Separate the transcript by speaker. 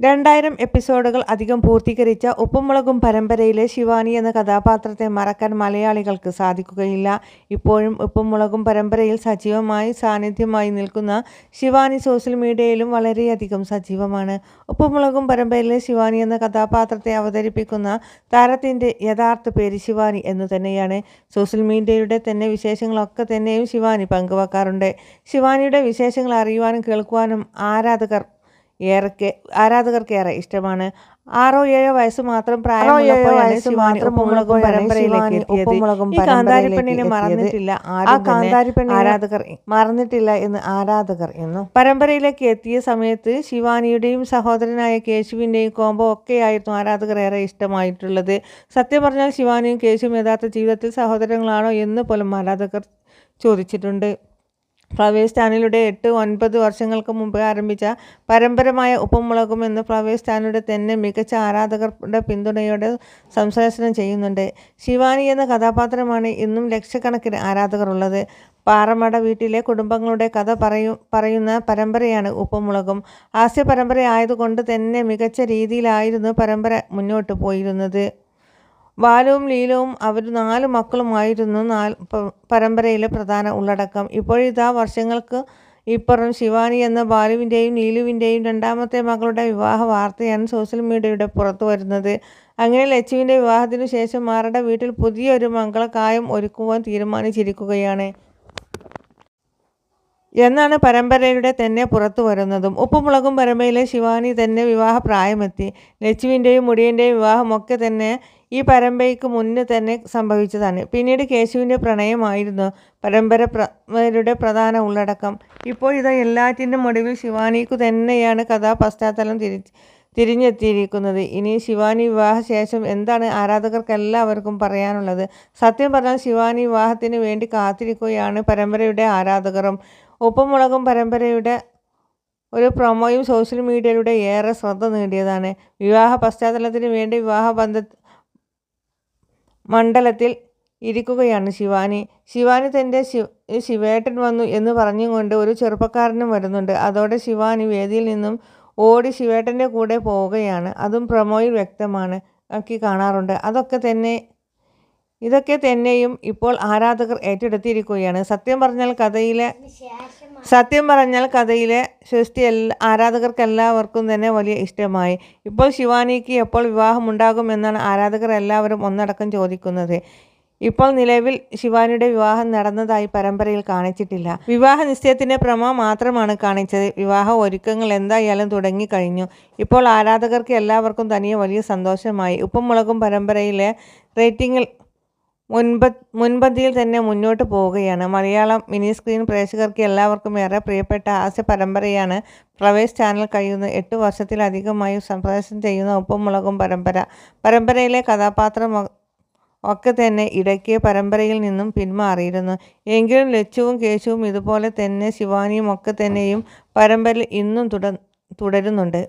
Speaker 1: രണ്ടായിരം എപ്പിസോഡുകൾ അധികം പൂർത്തീകരിച്ച ഉപ്പുമുളകും പരമ്പരയിലെ ശിവാനി എന്ന കഥാപാത്രത്തെ മറക്കാൻ മലയാളികൾക്ക് സാധിക്കുകയില്ല. ഇപ്പോഴും ഉപ്പുമുളകും പരമ്പരയിൽ സജീവമായി സാന്നിധ്യമായി നിൽക്കുന്ന ശിവാനി സോഷ്യൽ മീഡിയയിലും വളരെയധികം സജീവമാണ്. ഉപ്പുമുളകും പരമ്പരയിലെ ശിവാനി എന്ന കഥാപാത്രത്തെ അവതരിപ്പിക്കുന്ന താരത്തിന്റെ യഥാർത്ഥ പേര് ശിവാനി എന്ന് തന്നെയാണ്. സോഷ്യൽ മീഡിയയുടെ തന്നെ വിശേഷങ്ങളൊക്കെ തന്നെയും ശിവാനി പങ്കുവെക്കാറുണ്ട്. ശിവാനിയുടെ വിശേഷങ്ങൾ അറിയുവാനും കേൾക്കുവാനും ആരാധകർ ഏറെ ആരാധകർക്ക് ഏറെ ഇഷ്ടമാണ്. ആറോ ഏഴോ വയസ്സ് മാത്രം പ്രായമുള്ളപ്പോഴാണ് ഏഴോ വയസ്സ് പരമ്പരയിലേക്ക് മറന്നിട്ടില്ല. ആ കാന്താരിപ്പെണ്ണി ആരാധകർ മറന്നിട്ടില്ല എന്ന് ആരാധകർ എന്നു. പരമ്പരയിലേക്ക് എത്തിയ സമയത്ത് ശിവാനിയുടെയും സഹോദരനായ കേശുവിന്റെയും കോമ്പോ ഒക്കെ ആയിരുന്നു ആരാധകർ ഏറെ ഇഷ്ടമായിട്ടുള്ളത്. സത്യം പറഞ്ഞാൽ ശിവാനിയും കേശുവും യഥാർത്ഥ ജീവിതത്തിൽ സഹോദരങ്ങളാണോ എന്ന് പോലും ആരാധകർ ചോദിച്ചിട്ടുണ്ട്. ഫ്ലവേഴ്സ് ചാനലിലൂടെ എട്ട് ഒൻപത് വർഷങ്ങൾക്ക് മുമ്പ് ആരംഭിച്ച പരമ്പരമായ ഉപ്പുമുളകും എന്ന് ഫ്ലവേഴ്സ് ചാനലിലൂടെ തന്നെ മികച്ച ആരാധകരുടെ പിന്തുണയോടെ സംശ്ലേഷണം ചെയ്യുന്നുണ്ട്. ശിവാനി എന്ന കഥാപാത്രമാണ് ഇന്നും ലക്ഷക്കണക്കിന് ആരാധകർ ഉള്ളത് പാറമട വീട്ടിലെ കുടുംബങ്ങളുടെ കഥ പറയൂ പറയുന്ന പരമ്പരയാണ് ഉപ്പുമുളകും. ഹാസ്യ പരമ്പര ആയതുകൊണ്ട് തന്നെ മികച്ച രീതിയിലായിരുന്നു പരമ്പര മുന്നോട്ട് പോയിരുന്നത്. ബാലുവും ലീലവും അവർ നാല് മക്കളുമായിരുന്നു. നാല് പരമ്പരയിലെ പ്രധാന ഉള്ളടക്കം. ഇപ്പോഴിതാ വർഷങ്ങൾക്ക് ഇപ്പുറം ശിവാനി എന്ന ബാലുവിന്റെയും നീലുവിന്റെയും രണ്ടാമത്തെ മകളുടെ വിവാഹ വാർത്തയാണ് സോഷ്യൽ മീഡിയയുടെ പുറത്തു വരുന്നത്. അങ്ങനെ ലച്ചുവിന്റെ വിവാഹത്തിനു ശേഷം മാറുടെ വീട്ടിൽ പുതിയൊരു മംഗളകായം ഒരുക്കുവാൻ തീരുമാനിച്ചിരിക്കുകയാണ്. എന്നാണ് പരമ്പരയുടെ തന്നെ പുറത്തു വരുന്നതും. ഉപ്പുമുളകും പരമ്പരയിലെ ശിവാനി തന്നെ വിവാഹ പ്രായമെത്തി ലച്ചുവിന്റെയും മുടിയന്റെയും വിവാഹമൊക്കെ തന്നെ ഈ പരമ്പരയ്ക്ക് മുന്നേ തന്നെ സംഭവിച്ചതാണ്. പിന്നീട് കേശുവിന്റെ പ്രണയമായിരുന്നു പരമ്പര പരമ്പരയുടെ പ്രധാന ഉള്ളടക്കം. ഇപ്പോൾ ഇത് എല്ലാറ്റിന്റെ ഒടുവിൽ ശിവാനിക്കു തന്നെയാണ് കഥാ പശ്ചാത്തലം തിരി തിരിഞ്ഞെത്തിയിരിക്കുന്നത്. ഇനി ശിവാനി വിവാഹ ശേഷം എന്താണ് ആരാധകർക്ക് എല്ലാവർക്കും പറയാനുള്ളത്? സത്യം പറഞ്ഞാൽ ശിവാനി വിവാഹത്തിന് വേണ്ടി കാത്തിരിക്കുകയാണ് പരമ്പരയുടെ ആരാധകരും. ഉപ്പുമുളകും പരമ്പരയുടെ ഒരു പ്രൊമോയും സോഷ്യൽ മീഡിയയിലൂടെ ഏറെ ശ്രദ്ധ നേടിയതാണ്. വിവാഹ പശ്ചാത്തലത്തിന് വേണ്ടി വിവാഹ ബന്ധ മണ്ഡലത്തിൽ ഇരിക്കുകയാണ് ശിവാനി. ശിവാനി തന്റെ ശിവ ശിവേട്ടൻ വന്നു എന്ന് പറഞ്ഞുകൊണ്ട് ഒരു ചെറുപ്പക്കാരനും വരുന്നുണ്ട്. അതോടെ ശിവാനി വേദിയിൽ നിന്നും ഓടി ശിവേട്ടന്റെ കൂടെ പോവുകയാണ്. അതും പ്രമോയിൽ വ്യക്തമാണ്. ആക്കി കാണാറുണ്ട്. അതൊക്കെ തന്നെ ഇതൊക്കെ തന്നെയും ഇപ്പോൾ ആരാധകർ ഏറ്റെടുത്തിരിക്കുകയാണ്. സത്യം പറഞ്ഞാൽ കഥയിലെ സത്യം പറഞ്ഞാൽ കഥയിലെ സൃഷ്ടി എല്ലാ ആരാധകർക്ക് എല്ലാവർക്കും തന്നെ വലിയ ഇഷ്ടമായി. ഇപ്പോൾ ശിവാനിക്ക് എപ്പോൾ വിവാഹമുണ്ടാകും എന്നാണ് ആരാധകർ എല്ലാവരും ഒന്നടക്കം ചോദിക്കുന്നത്. ഇപ്പോൾ നിലവിൽ ശിവാനിയുടെ വിവാഹം നടന്നതായി പരമ്പരയിൽ കാണിച്ചിട്ടില്ല. വിവാഹ നിശ്ചയത്തിന്റെ പ്രമ മാത്രമാണ് കാണിച്ചത്. വിവാഹ ഒരുക്കങ്ങൾ എന്തായാലും തുടങ്ങിക്കഴിഞ്ഞു. ഇപ്പോൾ ആരാധകർക്ക് എല്ലാവർക്കും തനിയെ വലിയ സന്തോഷമായി. ഉപ്പുമുളകും പരമ്പരയിലെ റേറ്റിംഗിൽ മുൻപ മുൻപന്തിയിൽ തന്നെ മുന്നോട്ട് പോവുകയാണ്. മലയാളം മിനി സ്ക്രീൻ പ്രേക്ഷകർക്ക് എല്ലാവർക്കും ഏറെ പ്രിയപ്പെട്ട ഹാസ്യ പരമ്പരയാണ് പ്രവേശ് ചാനൽ കഴിയുന്ന എട്ട് വർഷത്തിലധികമായി സംപ്രേഷണം ചെയ്യുന്ന ഉപ്പുമുളകും പരമ്പര. പരമ്പരയിലെ കഥാപാത്രം ഒക്കെ തന്നെ ഇടയ്ക്ക് പരമ്പരയിൽ നിന്നും പിന്മാറിയിരുന്നു. എങ്കിലും ലച്ചുവും കേശുവും ഇതുപോലെ തന്നെ ശിവാനിയും ഒക്കെ തന്നെയും പരമ്പരയിൽ ഇന്നും തുടരുന്നുണ്ട്.